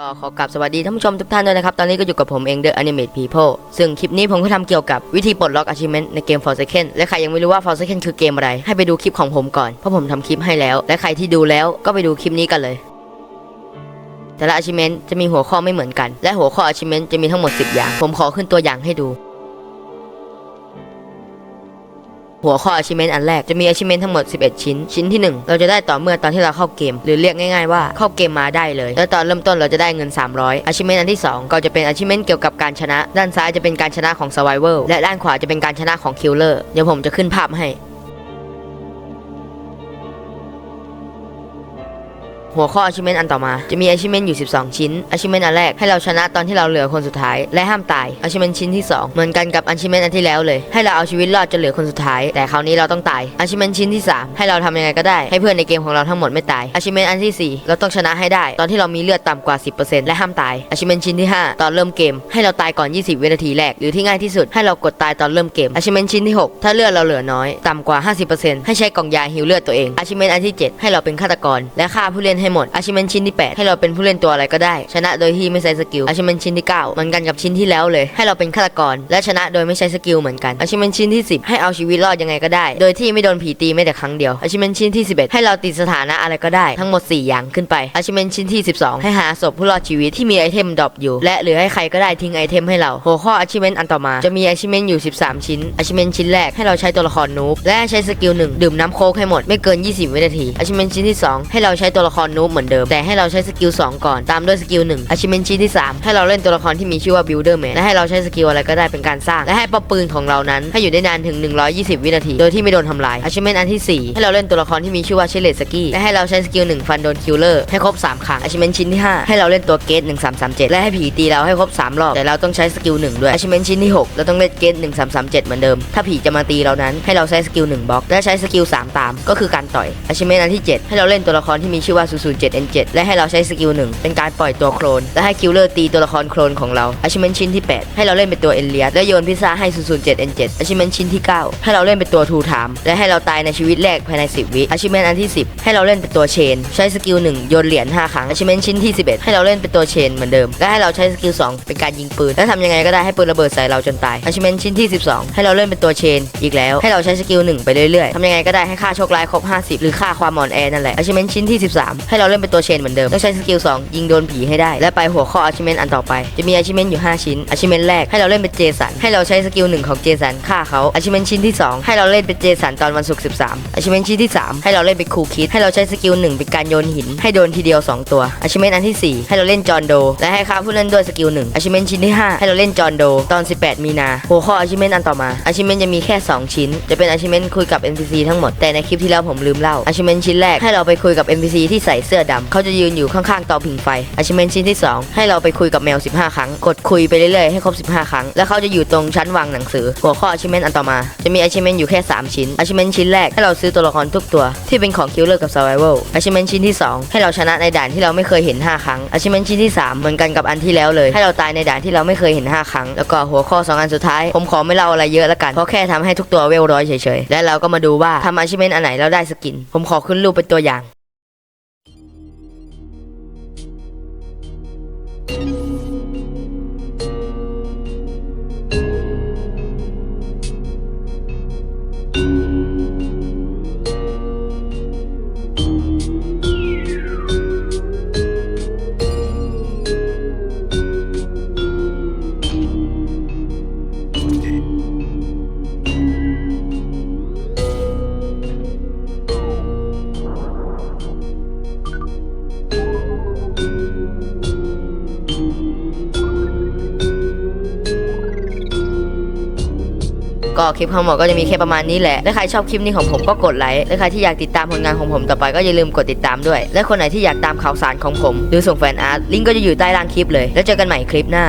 ก็ขอกลับสวัสดีท่านผู้ชมทุกท่านด้วยนะครับ ตอนนี้ก็อยู่กับผมเอง The Animate People ซึ่งคลิปนี้ผมก็ทำเกี่ยวกับวิธีปลดล็อก achievement ในเกม Forsaken และใครยังไม่รู้ว่า Forsaken คือเกมอะไร ให้ไปดูคลิปของผมก่อน เพราะผมทำคลิปให้แล้ว และใครที่ดูแล้วก็ไปดูคลิปนี้กันเลย แต่ละ achievement จะมีหัวข้อไม่เหมือนกัน และหัวข้อ achievement จะมีทั้งหมด 10 อย่าง ผมขอขึ้นตัวอย่างให้ดู หัวข้อ achievement อันแรกจะมี achievement ทั้งหมด 11 ชิ้น ชิ้นที่ 1 เราจะได้ต่อเมื่อตอนที่เราเข้าเกม หรือเรียกง่ายๆว่าเข้าเกมมาได้เลย แล้วตอนเริ่มต้นเราจะได้เงิน 300 achievement อันที่ 2 ก็จะเป็น achievement เกี่ยวกับการชนะ ด้านซ้ายจะเป็นการชนะของ survival และด้านขวาจะเป็นการชนะของ killer เดี๋ยวผมจะขึ้นภาพให้ หัวข้อ achievement อันต่อมา จะมี achievement อยู่ 12 ชิ้น achievement อันแรกให้เราชนะตอนที่เราเหลือคนสุดท้าย และห้ามตาย achievement ชิ้นที่ 2 เหมือนกันกับ achievement อันที่แล้วเลย ให้เราเอาชีวิตรอดจนเหลือคนสุดท้าย แต่คราวนี้เราต้องตาย achievement ชิ้นที่ 3 ให้เราทำยังไงก็ได้ให้เพื่อนในเกมของเราทั้งหมดไม่ตาย achievement อันที่ 4 เราต้องชนะให้ได้ ตอนที่เรามีเลือดต่ำกว่า 10%และห้ามตาย achievement ชิ้นที่ 5 ตอนเริ่มเกม ให้เราตายก่อน 20 วินาทีแรกหรือที่ง่ายที่สุดให้เรากดตายตอนเริ่มเกม achievement ชิ้นที่ 6 ถ้าเลือดเราเหลือน้อยต่ำกว่า 50%ให้ใช้กล่องยาฮิวเลือดตัวเอง achievement อันที่ 7 ให้เราเป็นฆาตกรและฆ่าผู้เล่นใให้หมด achievement ชิ้นที่ 8 ให้เราเป็นผู้เล่นตัวอะไรก็ได้ ชนะโดยที่ไม่ใช้สกิล achievement ชิ้นที่ 9 เหมือนกันกับชิ้นที่แล้วเลย ให้เราเป็นฆาตกร และชนะโดยไม่ใช้สกิลเหมือนกัน achievement ชิ้นที่ 10 ให้เอาชีวิตรอดยังไงก็ได้ โดยที่ไม่โดนผีตีแม้แต่ครั้งเดียว achievement ชิ้นที่ 11 ให้เราติดสถานะอะไรก็ได้ทั้งหมด 4 อย่างขึ้นไป achievement ชิ้นที่ 12 ให้หาศพผู้รอดชีวิตที่มีไอเทมดรอปอยู่ และหรือให้ใครก็ได้ทิ้งไอเทมให้เราหัวข้อ achievement อันต่อมาจะมี achievement อยู่ 13 ชิ้น achievement ชิ้นแรกให้เราใช้ตัวละครนูบและใช้สกิลหนึ่งดื่มน้ำโค้กให้หมดไม่เกิน 20 วินาที achievement ชิ้นที่ 2 ให้เราใช้ตัวละครนูบเหมือนเดิม แต่ให้เราใช้สกิล2ก่อน ตามด้วยสกิล1 achievement ชิ้นที่ 3 ให้เราเล่นตัวละครที่มีชื่อว่า builderman และให้เราใช้สกิลอะไรก็ได้เป็นการสร้าง และให้ป้อมปืนของเรานั้น ให้อยู่ได้นานถึง 120 วินาที โดยที่ไม่โดนทำลาย achievement อันที่ 4 ให้เราเล่นตัวละครที่มีชื่อว่าเชเลสกี้และให้เราใช้สกิล1ฟันโดนคิลเลอร์ให้ครบ3ครั้ง achievement ชิ้นที่ 5 ให้เราเล่นตัวเกต1337 และให้ผีตีเราให้ครบ3รอบแต่เราต้องใช้สกิล1ด้วย achievement ชิ้นที่ 6 เราต้องเล่นเกต1337 เหมือนเดิม ถ้าผีจะมาตีเรานั้นให้เราใช้สกิล1บล็อกและใช้สกิล3ตามก็คือการต่อย achievement อันที่ 7 ให้เราเล่นตัวละครที่มีชื่อว่าซู 007N7 และให้เราใช้สกิล1เป็นการปล่อยตัวโคลน และให้คิลเลอร์ตีตัวละครโคลนของเรา achievement ชิ้นที่ 8 ให้เราเล่นเป็นตัวเอเลียสและโยนพิซซ่าให้ 007N7 achievement ชิ้นที่ 9 ให้เราเล่นเป็นตัวทูไทม์และให้เราตายในชีวิตแรกภายใน 10 วิ achievement อันที่ 10 ให้เราเล่นเป็นตัวเชน ใช้สกิล1โยนเหรียญ5ครั้ง achievement ชิ้นที่ 11 ให้เราเล่นเป็นตัวเชนเหมือนเดิมและให้เราใช้สกิล2เป็นการยิงปืนและทำยังไงก็ได้ให้ปืนระเบิดใส่เราจนตาย achievement ชิ้นที่ 12 ให้เราเล่นเป็นตัวเชน อีกแล้วให้เราใช้สกิล1ไปเรื่อยๆทำยังไงก็ได้ให้ค่าโชคร้ายครบ 50 หรือค่าความอ่อนแอนั่นแหละ achievement ชิ้นที่ 13ให้เราเล่นเป็นตัวเชนเหมือนเดิมต้องใช้สกิล2ยิงโดนผีให้ได้ และไปหัวข้อ achievement อันต่อไป จะมี achievement อยู่ 5 ชิ้น achievement แรกให้เราเล่นเป็นเจสันให้เราใช้สกิล1ของเจสันฆ่าเขา achievement ชิ้นที่ 2 ให้เราเล่นเป็นเจสันตอนวันศุกร์13 achievement ชิ้นที่ 3 ให้เราเล่นเป็นคูคิดให้เราใช้สกิล1เป็นการโยนหิน ให้โดนทีเดียว 2 ตัว achievement อันที่ 4 ให้เราเล่นจอนโด และให้ฆ่าผู้เล่นด้วยสกิล1 achievement ชิ้นที่ 5 ให้เราเล่นจอนโดตอน 18 มีนาหัวข้อ achievement อันต่อมา achievement จะมีแค่ 2 ชิ้น จะเป็น achievement คุยกับ NPC ทั้งหมดแต่ในคลิปที่แล้วผมลืมเล่า achievement ชิ้นแรกให้เราไปคุยกับ NPC ที่ใส่เสื้อดำเขาจะยืนอยู่ข้างๆเตาผิงไฟ achievement ชิ้นที่ 2 ให้เราไปคุยกับแมว 15 ครั้ง กดคุยไปเรื่อยๆให้ครบ 15 ครั้ง แล้วเขาจะอยู่ตรงชั้นวางหนังสือ หัวข้อ achievement อันต่อมา จะมี achievement อยู่แค่ 3 ชิ้น achievement ชิ้นแรกให้เราซื้อตัวละครทุกตัวที่เป็นของ killer กับ survival achievement ชิ้นที่ 2 ให้เราชนะในด่านที่เราไม่เคยเห็น 5 ครั้ง achievement ชิ้นที่ 3 เหมือนกันกับอันที่แล้วเลย ให้เราตายในด่านที่เราไม่เคยเห็น 5 ครั้ง แล้วก็หัวข้อ 2 อันสุดท้าย ผมขอไม่เล่าอะไรเยอะละกันเพราะแค่ทำให้ทุกตัวเวลร้อยเฉยๆและเราก็มาดูว่าทำ achievement อันไหนแล้วได้สกิน ผมขอขึ้นรูปเป็นตัวอย่าง ก็คลิปทั้งหมดก็จะมีแค่ประมาณนี้แหละและใครชอบคลิปนี้ของผมก็กดไลค์และใครที่อยากติดตามผลงานของผมต่อไปก็อย่าลืมกดติดตามด้วย และคนไหนที่อยากตามข่าวสารของผม หรือส่งแฟนอาร์ตลิงก์ก็จะอยู่ใต้ล่างคลิปเลย แล้วเจอกันใหม่คลิปหน้า